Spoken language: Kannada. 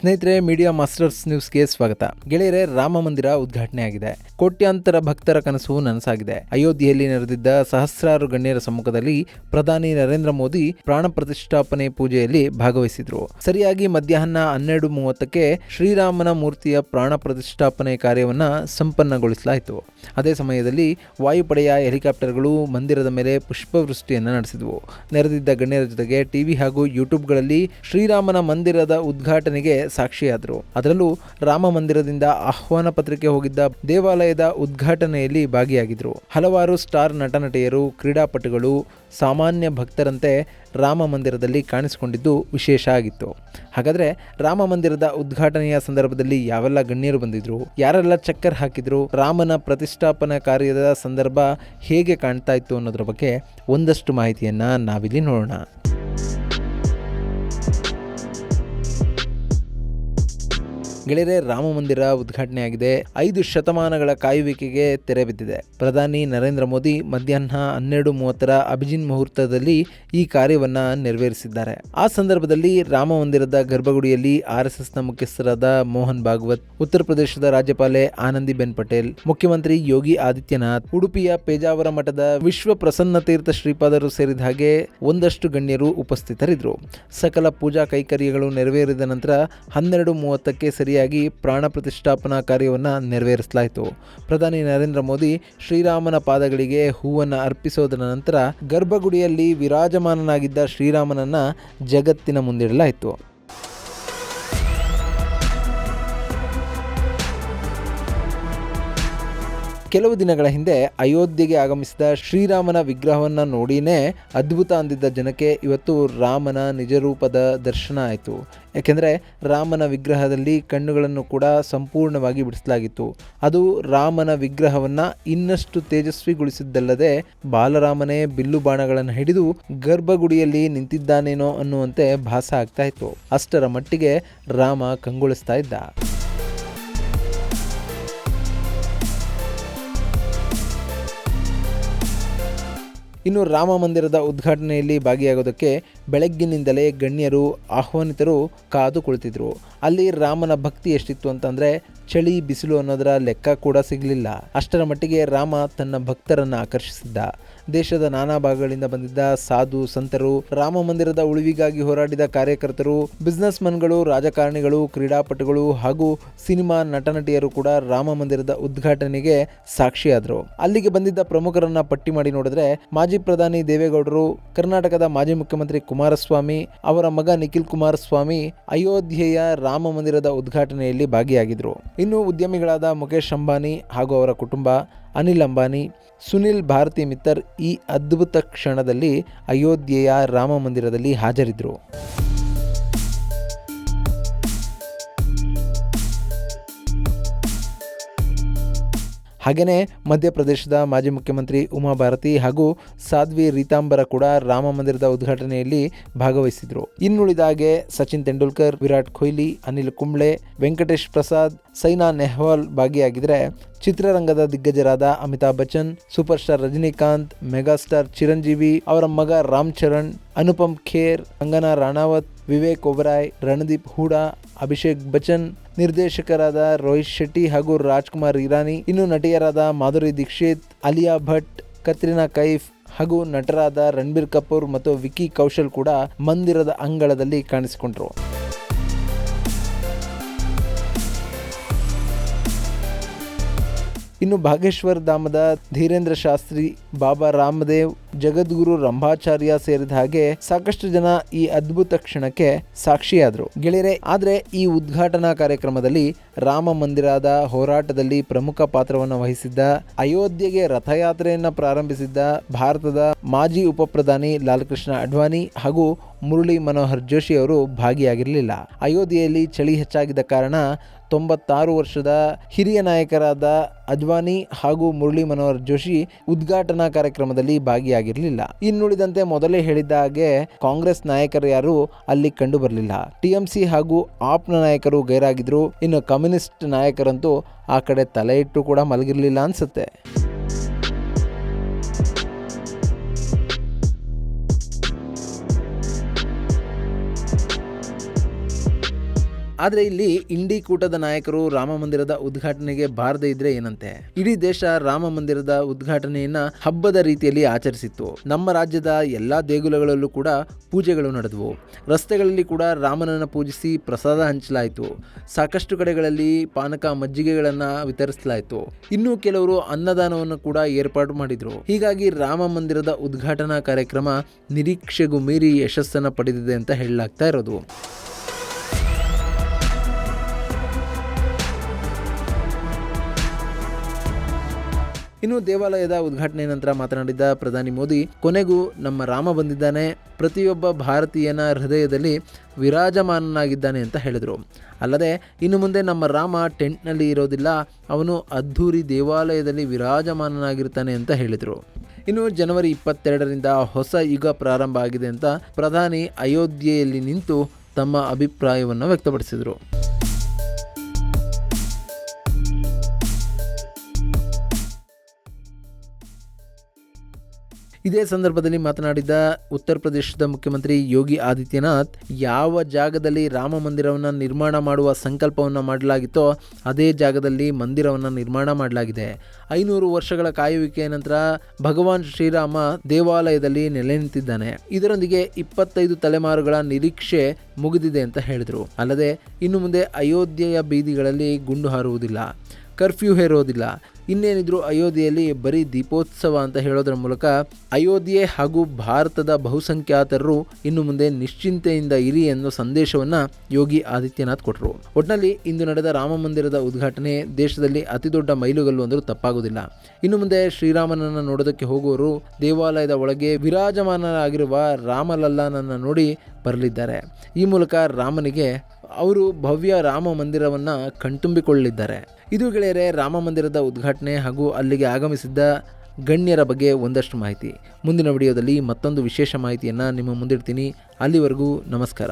ಸ್ನೇಹಿತರೆ ಮೀಡಿಯಾ ಮಾಸ್ಟರ್ಸ್ ನ್ಯೂಸ್ಗೆ ಸ್ವಾಗತ. ಗೆಳೆಯರೆ, ರಾಮ ಮಂದಿರ ಉದ್ಘಾಟನೆ ಆಗಿದೆ ಕೋಟ್ಯಾಂತರ ಭಕ್ತರ ಕನಸು ನನಸಾಗಿದೆ. ಅಯೋಧ್ಯೆಯಲ್ಲಿ ನಡೆದಿದ್ದ ಸಹಸ್ರಾರು ಗಣ್ಯರ ಸಮ್ಮುಖದಲ್ಲಿ ಪ್ರಧಾನಿ ನರೇಂದ್ರ ಮೋದಿ ಪ್ರಾಣ ಪ್ರತಿಷ್ಠಾಪನೆ ಪೂಜೆಯಲ್ಲಿ ಭಾಗವಹಿಸಿದ್ರು. ಸರಿಯಾಗಿ ಮಧ್ಯಾಹ್ನ ಹನ್ನೆರಡು ಮೂವತ್ತಕ್ಕೆ ಶ್ರೀರಾಮನ ಮೂರ್ತಿಯ ಪ್ರಾಣ ಪ್ರತಿಷ್ಠಾಪನೆ ಕಾರ್ಯವನ್ನ ಸಂಪನ್ನಗೊಳಿಸಲಾಯಿತು. ಅದೇ ಸಮಯದಲ್ಲಿ ವಾಯುಪಡೆಯ ಹೆಲಿಕಾಪ್ಟರ್ಗಳು ಮಂದಿರದ ಮೇಲೆ ಪುಷ್ಪವೃಷ್ಟಿಯನ್ನು ನಡೆಸಿದವು. ನೆರೆದಿದ್ದ ಗಣ್ಯರ ಜೊತೆಗೆ ಟಿವಿ ಹಾಗೂ ಯೂಟ್ಯೂಬ್ಗಳಲ್ಲಿ ಶ್ರೀರಾಮನ ಮಂದಿರದ ಉದ್ಘಾಟನೆಗೆ ಸಾಕ್ಷಿಯಾದರು. ಅದರಲ್ಲೂ ರಾಮ ಮಂದಿರದಿಂದ ಆಹ್ವಾನ ಪತ್ರಿಕೆ ಹೋಗಿದ್ದ ದೇವಾಲಯದ ಉದ್ಘಾಟನೆಯಲ್ಲಿ ಭಾಗಿಯಾಗಿದ್ದರು ಹಲವಾರು ಸ್ಟಾರ್ ನಟನಟಿಯರು, ಕ್ರೀಡಾಪಟುಗಳು, ಸಾಮಾನ್ಯ ಭಕ್ತರಂತೆ ರಾಮ ಮಂದಿರದಲ್ಲಿ ಕಾಣಿಸಿಕೊಂಡಿದ್ದು ವಿಶೇಷ ಆಗಿತ್ತು. ಹಾಗಾದರೆ ರಾಮ ಮಂದಿರದ ಉದ್ಘಾಟನೆಯ ಸಂದರ್ಭದಲ್ಲಿ ಯಾವೆಲ್ಲ ಗಣ್ಯರು ಬಂದಿದ್ರು? ಯಾರೆಲ್ಲ ಚಕ್ಕರ್ ಹಾಕಿದ್ರು? ರಾಮನ ಪ್ರತಿಷ್ಠಾಪನಾ ಕಾರ್ಯದ ಸಂದರ್ಭ ಹೇಗೆ ಕಾಣ್ತಾ ಇತ್ತು ಅನ್ನೋದ್ರ ಬಗ್ಗೆ ಒಂದಷ್ಟು ಮಾಹಿತಿಯನ್ನು ನಾವಿಲ್ಲಿ ನೋಡೋಣ. ಗೆಳೆಯರೆ, ರಾಮ ಮಂದಿರ ಉದ್ಘಾಟನೆಯಾಗಿದೆ ಐದು ಶತಮಾನಗಳ ಕಾಯುವಿಕೆಗೆ ತೆರೆ ಬಿದ್ದಿದೆ. ಪ್ರಧಾನಿ ನರೇಂದ್ರ ಮೋದಿ ಮಧ್ಯಾಹ್ನ ಹನ್ನೆರಡು ಮೂವತ್ತರ ಅಭಿಜಿನ್ ಮುಹೂರ್ತದಲ್ಲಿ ಈ ಕಾರ್ಯವನ್ನ ನೆರವೇರಿಸಿದ್ದಾರೆ. ಆ ಸಂದರ್ಭದಲ್ಲಿ ರಾಮ ಮಂದಿರದ ಗರ್ಭಗುಡಿಯಲ್ಲಿ ಆರ್ಎಸ್ಎಸ್ನ ಮುಖ್ಯಸ್ಥರಾದ ಮೋಹನ್ ಭಾಗವತ್, ಉತ್ತರ ಪ್ರದೇಶದ ರಾಜ್ಯಪಾಲೆ ಆನಂದಿ ಬೆನ್ ಪಟೇಲ್, ಮುಖ್ಯಮಂತ್ರಿ ಯೋಗಿ ಆದಿತ್ಯನಾಥ್, ಉಡುಪಿಯ ಪೇಜಾವರ ಮಠದ ವಿಶ್ವ ಪ್ರಸನ್ನ ತೀರ್ಥ ಶ್ರೀಪಾದರು ಸೇರಿದ ಹಾಗೆ ಒಂದಷ್ಟು ಗಣ್ಯರು ಉಪಸ್ಥಿತರಿದ್ದರು. ಸಕಲ ಪೂಜಾ ಕೈಕರ್ಯಗಳು ನೆರವೇರಿದ ನಂತರ ಹನ್ನೆರಡು ಮೂವತ್ತಕ್ಕೆ ಸರಿಯಾಗಿ ಪ್ರಾಣ ಪ್ರತಿಷ್ಠಾಪನಾ ಕಾರ್ಯವನ್ನು ನೆರವೇರಿಸಲಾಯಿತು. ಪ್ರಧಾನಿ ನರೇಂದ್ರ ಮೋದಿ ಶ್ರೀರಾಮನ ಪಾದಗಳಿಗೆ ಹೂವನ್ನು ಅರ್ಪಿಸೋದರ ನಂತರ ಗರ್ಭಗುಡಿಯಲ್ಲಿ ವಿರಾಜಮಾನನಾಗಿದ್ದ ಶ್ರೀರಾಮನನ್ನು ಜಗತ್ತಿನ ಮುಂದಿಡಲಾಯಿತು. ಕೆಲವು ದಿನಗಳ ಹಿಂದೆ ಅಯೋಧ್ಯೆಗೆ ಆಗಮಿಸಿದ ಶ್ರೀರಾಮನ ವಿಗ್ರಹವನ್ನು ನೋಡಿನೇ ಅದ್ಭುತ ಅಂದಿದ್ದ ಜನಕ್ಕೆ ಇವತ್ತು ರಾಮನ ನಿಜರೂಪದ ದರ್ಶನ ಆಯಿತು. ಯಾಕೆಂದರೆ ರಾಮನ ವಿಗ್ರಹದಲ್ಲಿ ಕಣ್ಣುಗಳನ್ನು ಕೂಡ ಸಂಪೂರ್ಣವಾಗಿ ಬಿಡಿಸಲಾಗಿತ್ತು. ಅದು ರಾಮನ ವಿಗ್ರಹವನ್ನು ಇನ್ನಷ್ಟು ತೇಜಸ್ವಿಗೊಳಿಸಿದ್ದಲ್ಲದೆ ಬಾಲರಾಮನೇ ಬಿಲ್ಲು ಬಾಣಗಳನ್ನು ಹಿಡಿದು ಗರ್ಭಗುಡಿಯಲ್ಲಿ ನಿಂತಿದ್ದಾನೇನೋ ಅನ್ನುವಂತೆ ಭಾಸ ಆಗ್ತಾ ಇತ್ತು. ಅಷ್ಟರ ಮಟ್ಟಿಗೆ ರಾಮ ಕಂಗೊಳಿಸ್ತಾ ಇದ್ದ. ಇನ್ನು ರಾಮ ಮಂದಿರದ ಉದ್ಘಾಟನೆಯಲ್ಲಿ ಭಾಗಿಯಾಗೋದಕ್ಕೆ ಬೆಳಗ್ಗಿನಿಂದಲೇ ಗಣ್ಯರು, ಆಹ್ವಾನಿತರು ಕಾದು ಕುಳಿತಿದ್ರು ಅಲ್ಲಿ ರಾಮನ ಭಕ್ತಿ ಎಷ್ಟಿತ್ತು ಅಂತಂದರೆ, ಚಳಿ, ಬಿಸಿಲು ಅನ್ನೋದರ ಲೆಕ್ಕ ಕೂಡ ಸಿಗಲಿಲ್ಲ. ಅಷ್ಟರ ಮಟ್ಟಿಗೆ ರಾಮ ತನ್ನ ಭಕ್ತರನ್ನು ಆಕರ್ಷಿಸಿದ್ದ. ದೇಶದ ನಾನಾ ಭಾಗಗಳಿಂದ ಬಂದಿದ್ದ ಸಾಧು ಸಂತರು, ರಾಮ ಮಂದಿರದ ಉಳಿವಿಗಾಗಿ ಹೋರಾಡಿದ ಕಾರ್ಯಕರ್ತರು ಬಿಸ್ನೆಸ್ ಮನ್ಗಳು ರಾಜಕಾರಣಿಗಳು, ಕ್ರೀಡಾಪಟುಗಳು ಹಾಗೂ ಸಿನಿಮಾ ನಟನಟಿಯರು ಕೂಡ ರಾಮ ಮಂದಿರದ ಉದ್ಘಾಟನೆಗೆ ಸಾಕ್ಷಿಯಾದರು. ಅಲ್ಲಿಗೆ ಬಂದಿದ್ದ ಪ್ರಮುಖರನ್ನ ಪಟ್ಟಿ ಮಾಡಿ ನೋಡಿದ್ರೆ, ಮಾಜಿ ಪ್ರಧಾನಿ ದೇವೇಗೌಡರು, ಕರ್ನಾಟಕದ ಮಾಜಿ ಮುಖ್ಯಮಂತ್ರಿ ಕುಮಾರಸ್ವಾಮಿ, ಅವರ ಮಗ ನಿಖಿಲ್ ಕುಮಾರಸ್ವಾಮಿ ಅಯೋಧ್ಯೆಯ ರಾಮ ಮಂದಿರದ ಉದ್ಘಾಟನೆಯಲ್ಲಿ ಭಾಗಿಯಾಗಿದ್ದರು ಇನ್ನು ಉದ್ಯಮಿಗಳಾದ ಮುಖೇಶ್ ಅಂಬಾನಿ ಹಾಗೂ ಅವರ ಕುಟುಂಬ ಅನಿಲ್ ಅಂಬಾನಿ, ಸುನಿಲ್ ಭಾರತಿ ಮಿತ್ತರ್ ಈ ಅದ್ಭುತ ಕ್ಷಣದಲ್ಲಿ ಅಯೋಧ್ಯೆಯ ರಾಮ ಮಂದಿರದಲ್ಲಿ ಹಾಜರಿದ್ದರು ಹಾಗೆಯೇ ಮಧ್ಯಪ್ರದೇಶದ ಮಾಜಿ ಮುಖ್ಯಮಂತ್ರಿ ಉಮಾ ಭಾರತಿ ಹಾಗೂ ಸಾಧ್ವಿ ರೀತಾಂಬರ ಕೂಡ ರಾಮ ಮಂದಿರದ ಉದ್ಘಾಟನೆಯಲ್ಲಿ ಭಾಗವಹಿಸಿದ್ರು. ಇನ್ನುಳಿದ ಹಾಗೆ ಸಚಿನ್ ತೆಂಡೂಲ್ಕರ್, ವಿರಾಟ್ ಕೊಹ್ಲಿ, ಅನಿಲ್ ಕುಂಬ್ಳೆ, ವೆಂಕಟೇಶ್ ಪ್ರಸಾದ್, ಸೈನಾ ನೆಹ್ವಾಲ್ ಭಾಗಿಯಾಗಿದ್ರೆ ಚಿತ್ರರಂಗದ ದಿಗ್ಗಜರಾದ Amitabh Bachchan super star Rajinikanth, megastar Chiranjeevi, ಅವರ ಮಗ ರಾಮ್ ಚರಣ್, ಅನುಪಮ್ ಖೇರ್, ಅಂಗನಾ ರಾಣಾವತ್, ವಿವೇಕ್ ಒಬರಾಯ್, ರಣದೀಪ್ ಹೂಡಾ ಅಭಿಷೇಕ್ ಬಚ್ಚನ್, ನಿರ್ದೇಶಕರಾದ ರೋಹಿತ್ ಶೆಟ್ಟಿ ಹಾಗೂ ರಾಜ್ಕುಮಾರ್ ಇರಾನಿ, ಇನ್ನು ನಟಿಯರಾದ ಮಾಧುರಿ ದೀಕ್ಷಿತ್, ಅಲಿಯಾ ಭಟ್, ಕತ್ರಿನಾ ಕೈಫ್ ಹಾಗೂ ನಟರಾದ ರಣಬೀರ್ ಕಪೂರ್ ಮತ್ತು ವಿಕಿ ಕೌಶಲ್ ಕೂಡ ಮಂದಿರದ ಅಂಗಳದಲ್ಲಿ ಕಾಣಿಸಿಕೊಂಡರು. ಇನ್ನು ಭಾಗೇಶ್ವರ ಧಾಮದ ಧೀರೇಂದ್ರ ಶಾಸ್ತ್ರಿ ಬಾಬಾ ರಾಮದೇವ್, ಜಗದ್ಗುರು ರಂಭಾಚಾರ್ಯ ಸೇರಿದ ಹಾಗೆ ಸಾಕಷ್ಟು ಜನ ಈ ಅದ್ಭುತ ಕ್ಷಣಕ್ಕೆ ಸಾಕ್ಷಿಯಾದರು. ಗೆಳೆಯರೆ, ಆದರೆ ಈ ಉದ್ಘಾಟನಾ ಕಾರ್ಯಕ್ರಮದಲ್ಲಿ ರಾಮ ಮಂದಿರದ ಹೋರಾಟದಲ್ಲಿ ಪ್ರಮುಖ ಪಾತ್ರವನ್ನು ವಹಿಸಿದ್ದ, ಅಯೋಧ್ಯೆಗೆ ರಥಯಾತ್ರೆಯನ್ನು ಪ್ರಾರಂಭಿಸಿದ್ದ ಭಾರತದ ಮಾಜಿ ಉಪ ಪ್ರಧಾನಿ ಲಾಲ್ಕೃಷ್ಣ ಅಡ್ವಾಣಿ ಹಾಗೂ ಮುರಳಿ ಮನೋಹರ್ ಜೋಶಿ ಅವರು ಭಾಗಿಯಾಗಿರಲಿಲ್ಲ. ಅಯೋಧ್ಯೆಯಲ್ಲಿ ಚಳಿ ಹೆಚ್ಚಾಗಿದ್ದ ಕಾರಣ ತೊಂಬತ್ತಾರು ವರ್ಷದ ಹಿರಿಯ ನಾಯಕರಾದ ಅಜ್ವಾನಿ ಹಾಗೂ ಮುರಳಿ ಮನೋಹರ್ ಜೋಶಿ ಉದ್ಘಾಟನಾ ಕಾರ್ಯಕ್ರಮದಲ್ಲಿ ಭಾಗಿಯಾಗಿರಲಿಲ್ಲ. ಇನ್ನುಳಿದಂತೆ ಮೊದಲೇ ಹೇಳಿದ್ದ ಹಾಗೆ ಕಾಂಗ್ರೆಸ್ ನಾಯಕರು ಯಾರು ಅಲ್ಲಿ ಕಂಡು ಬರಲಿಲ್ಲ ಟಿಎಂಸಿ ಹಾಗೂ ಆಪ್ನ ನಾಯಕರು ಗೈರಾಗಿದ್ರು. ಇನ್ನು ಕಮ್ಯುನಿಸ್ಟ್ ನಾಯಕರಂತೂ ಆ ಕಡೆ ತಲೆ ಇಟ್ಟು ಕೂಡ ಮಲಗಿರಲಿಲ್ಲ ಅನ್ಸುತ್ತೆ. ಆದರೆ ಇಲ್ಲಿ ಇಂಡಿ ಕೂಟದ ನಾಯಕರು ರಾಮ ಮಂದಿರದ ಉದ್ಘಾಟನೆಗೆ ಬಾರದೆ ಇದ್ರೆ ಏನಂತೆ? ಇಡೀ ದೇಶ ರಾಮ ಮಂದಿರದ ಉದ್ಘಾಟನೆಯನ್ನ ಹಬ್ಬದ ರೀತಿಯಲ್ಲಿ ಆಚರಿಸಿತ್ತು. ನಮ್ಮ ರಾಜ್ಯದ ಎಲ್ಲಾ ದೇಗುಲಗಳಲ್ಲೂ ಕೂಡ ಪೂಜೆಗಳು ನಡೆದವು. ರಸ್ತೆಗಳಲ್ಲಿ ಕೂಡ ರಾಮನನ್ನು ಪೂಜಿಸಿ ಪ್ರಸಾದ ಹಂಚಲಾಯಿತು. ಸಾಕಷ್ಟು ಕಡೆಗಳಲ್ಲಿ ಪಾನಕ ಮಜ್ಜಿಗೆಗಳನ್ನು ವಿತರಿಸಲಾಯಿತು. ಇನ್ನು ಕೆಲವರು ಅನ್ನದಾನವನ್ನು ಕೂಡ ಏರ್ಪಾಡು ಮಾಡಿದ್ರು. ಹೀಗಾಗಿ ರಾಮ ಮಂದಿರದ ಉದ್ಘಾಟನಾ ಕಾರ್ಯಕ್ರಮ ನಿರೀಕ್ಷೆಗೂ ಮೀರಿ ಯಶಸ್ಸನ್ನು ಪಡೆದಿದೆ ಅಂತ ಹೇಳಲಾಗ್ತಾ ಇರೋದು. ಇನ್ನು ದೇವಾಲಯದ ಉದ್ಘಾಟನೆ ನಂತರ ಮಾತನಾಡಿದ ಪ್ರಧಾನಿ ಮೋದಿ, ಕೊನೆಗೂ ನಮ್ಮ ರಾಮ ಬಂದಿದ್ದಾನೆ, ಪ್ರತಿಯೊಬ್ಬ ಭಾರತೀಯನ ಹೃದಯದಲ್ಲಿ ವಿರಾಜಮಾನನಾಗಿದ್ದಾನೆ ಅಂತ ಹೇಳಿದರು. ಅಲ್ಲದೆ, ಇನ್ನು ಮುಂದೆ ನಮ್ಮ ರಾಮ ಟೆಂಟ್ನಲ್ಲಿ ಇರೋದಿಲ್ಲ, ಅವನು ಅದ್ಧೂರಿ ದೇವಾಲಯದಲ್ಲಿ ವಿರಾಜಮಾನನಾಗಿರ್ತಾನೆ ಅಂತ ಹೇಳಿದರು. ಇನ್ನು ಜನವರಿ ಇಪ್ಪತ್ತೆರಡರಿಂದ ಹೊಸ ಯುಗ ಪ್ರಾರಂಭ ಆಗಿದೆ ಅಂತ ಪ್ರಧಾನಿ ಅಯೋಧ್ಯೆಯಲ್ಲಿ ನಿಂತು ತಮ್ಮ ಅಭಿಪ್ರಾಯವನ್ನು ವ್ಯಕ್ತಪಡಿಸಿದರು. ಇದೇ ಸಂದರ್ಭದಲ್ಲಿ ಮಾತನಾಡಿದ ಉತ್ತರ ಪ್ರದೇಶದ ಮುಖ್ಯಮಂತ್ರಿ ಯೋಗಿ ಆದಿತ್ಯನಾಥ್, ಯಾವ ಜಾಗದಲ್ಲಿ ರಾಮ ಮಂದಿರವನ್ನು ನಿರ್ಮಾಣ ಮಾಡುವ ಸಂಕಲ್ಪವನ್ನು ಮಾಡಲಾಗಿತ್ತೋ ಅದೇ ಜಾಗದಲ್ಲಿ ಮಂದಿರವನ್ನು ನಿರ್ಮಾಣ ಮಾಡಲಾಗಿದೆ. ಐನೂರು ವರ್ಷಗಳ ಕಾಯುವಿಕೆಯ ನಂತರ ಭಗವಾನ್ ಶ್ರೀರಾಮ ದೇವಾಲಯದಲ್ಲಿ ನೆಲೆ ನಿಂತಿದ್ದಾನೆ. ಇದರೊಂದಿಗೆ ಇಪ್ಪತ್ತೈದು ತಲೆಮಾರುಗಳ ನಿರೀಕ್ಷೆ ಮುಗಿದಿದೆ ಅಂತ ಹೇಳಿದರು. ಅಲ್ಲದೆ ಇನ್ನು ಮುಂದೆ ಅಯೋಧ್ಯೆಯ ಬೀದಿಗಳಲ್ಲಿ ಗುಂಡು ಹಾರುವುದಿಲ್ಲ, ಕರ್ಫ್ಯೂ ಹೇರೋದಿಲ್ಲ. ಇನ್ನೇನಿದ್ರು ಅಯೋಧ್ಯೆಯಲ್ಲಿ ಬರೀ ದೀಪೋತ್ಸವ ಅಂತ ಹೇಳೋದ್ರ ಮೂಲಕ ಅಯೋಧ್ಯೆ ಹಾಗೂ ಭಾರತದ ಬಹುಸಂಖ್ಯಾತರು ಇನ್ನು ಮುಂದೆ ನಿಶ್ಚಿಂತೆಯಿಂದ ಇರಿ ಎನ್ನುವ ಸಂದೇಶವನ್ನ ಯೋಗಿ ಆದಿತ್ಯನಾಥ್ ಕೊಟ್ಟರು ಒಟ್ಟಿನಲ್ಲಿ ಇಂದು ನಡೆದ ರಾಮ ಮಂದಿರದ ಉದ್ಘಾಟನೆ ದೇಶದಲ್ಲಿ ಅತಿದೊಡ್ಡ ಮೈಲುಗಲ್ಲು ಅಂದರೂ ತಪ್ಪಾಗುವುದಿಲ್ಲ ಇನ್ನು ಮುಂದೆ ಶ್ರೀರಾಮನನ್ನು ನೋಡೋದಕ್ಕೆ ಹೋಗುವವರು ದೇವಾಲಯದ ಒಳಗೆ ವಿರಾಜಮಾನರಾಗಿರುವ ರಾಮಲಲ್ಲನನ್ನು ನೋಡಿ ಬರಲಿದ್ದಾರೆ. ಈ ಮೂಲಕ ರಾಮನಿಗೆ ಅವರು ಭವ್ಯ ರಾಮ ಮಂದಿರವನ್ನು ಕಣ್ತುಂಬಿಕೊಳ್ಳಲಿದ್ದಾರೆ ಇದು ಗೆಳೆಯರೆ, ರಾಮ ಮಂದಿರದ ಉದ್ಘಾಟನೆ ಹಾಗೂ ಅಲ್ಲಿಗೆ ಆಗಮಿಸಿದ್ದ ಗಣ್ಯರ ಬಗ್ಗೆ ಒಂದಷ್ಟು ಮಾಹಿತಿ. ಮುಂದಿನ ವಿಡಿಯೋದಲ್ಲಿ ಮತ್ತೊಂದು ವಿಶೇಷ ಮಾಹಿತಿಯನ್ನು ನಿಮ್ಮ ಮುಂದಿಡ್ತೀನಿ. ಅಲ್ಲಿವರೆಗೂ ನಮಸ್ಕಾರ.